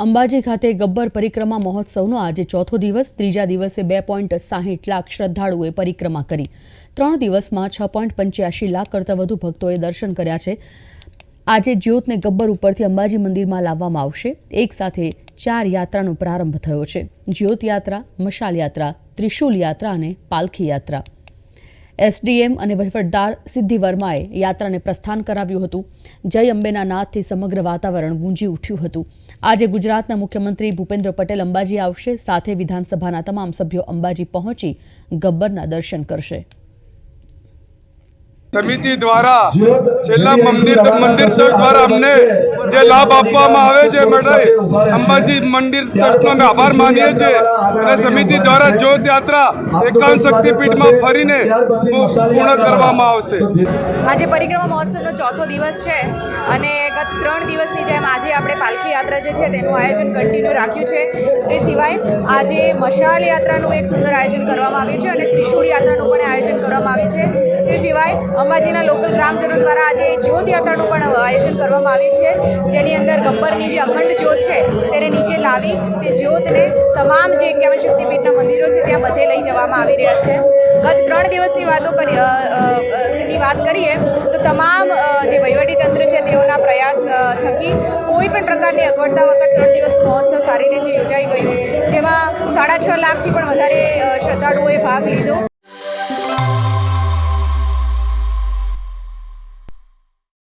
અંબાજી ખાતે ગબ્બર પરિક્રમા મહોત્સવનો આજે ચોથો દિવસ, ત્રીજા દિવસે બે પોઈન્ટ સાહીઠ લાખ શ્રદ્ધાળુઓએ પરિક્રમા કરી. ત્રણ દિવસમાં છ પોઈન્ટ પંચ્યાસી લાખ કરતાં વધુ ભક્તોએ દર્શન કર્યા છે. આજે જ્યોતને ગબ્બર ઉપરથી અંબાજી મંદિરમાં લાવવામાં આવશે. એક સાથે ચાર યાત્રાનો પ્રારંભ થયો છે. જ્યોત યાત્રા, મશાલ યાત્રા, ત્રિશુલ યાત્રા અને પાલખી યાત્રા. એસડીએમ અને વહીવટદાર સિદ્ધિ વર્માએ યાત્રાને પ્રસ્થાન કરાવ્યું હતું. જય અંબેના નાદથી સમગ્ર વાતાવરણ ગુંજી ઉઠ્યું હતું. આજે ગુજરાતના મુખ્યમંત્રી ભૂપેન્દ્ર પટેલ અંબાજી આવશે. સાથે વિધાનસભાના તમામ સભ્યો અંબાજી પહોંચી ગબ્બરના દર્શન કરશે. સમિતિ દ્વારા છેલ્લા મંદિર મંદિર ટ્રસ્ટ દ્વારા અમને જે લાભ આપવામાં આવે છે મેડમ અંબાજી મંદિર ટ્રસ્ટનો અમે આભાર માનીએ છીએ. અને સમિતિ દ્વારા જ્યોત યાત્રા એકાંત શક્તિપીઠમાં ફરીને પૂર્ણ કરવામાં આવશે. આજે પરિક્રમા મહોત્સવનો ચોથો દિવસ છે અને ગત ત્રણ દિવસની જેમ આજે આપણે પાલખી યાત્રા જે છે તેનું આયોજન કન્ટિન્યુ રાખ્યું છે. તે સિવાય આજે મશાલ યાત્રાનું એક સુંદર આયોજન કરવામાં આવ્યું છે અને ત્રિશુળ યાત્રાનું પણ આયોજન કરવામાં આવ્યું છે. તે સિવાય અંબાજીના લોકલ ગ્રામજનો દ્વારા આજે જ્યોત યાત્રાનું પણ આયોજન કરવામાં આવ્યું છે. જેની અંદર ગબ્બરની જે અખંડ જ્યોત છે તેને નીચે લાવી તે જ્યોતને તમામ જે એકાવન શક્તિપીઠના મંદિરો છે ત્યાં બધે લઈ જવામાં આવી રહ્યા છે. ગત ત્રણ દિવસની વાતો કરી વાત કરીએ તો તમામ જે પણ પ્રકારની અગવડતા વગર ત્રણ દિવસ મહોત્સવ સારી રીતે યોજાઈ ગયો. જેમાં સાડા છ લાખથી પણ વધારે શ્રદ્ધાળુઓએ ભાગ લીધો.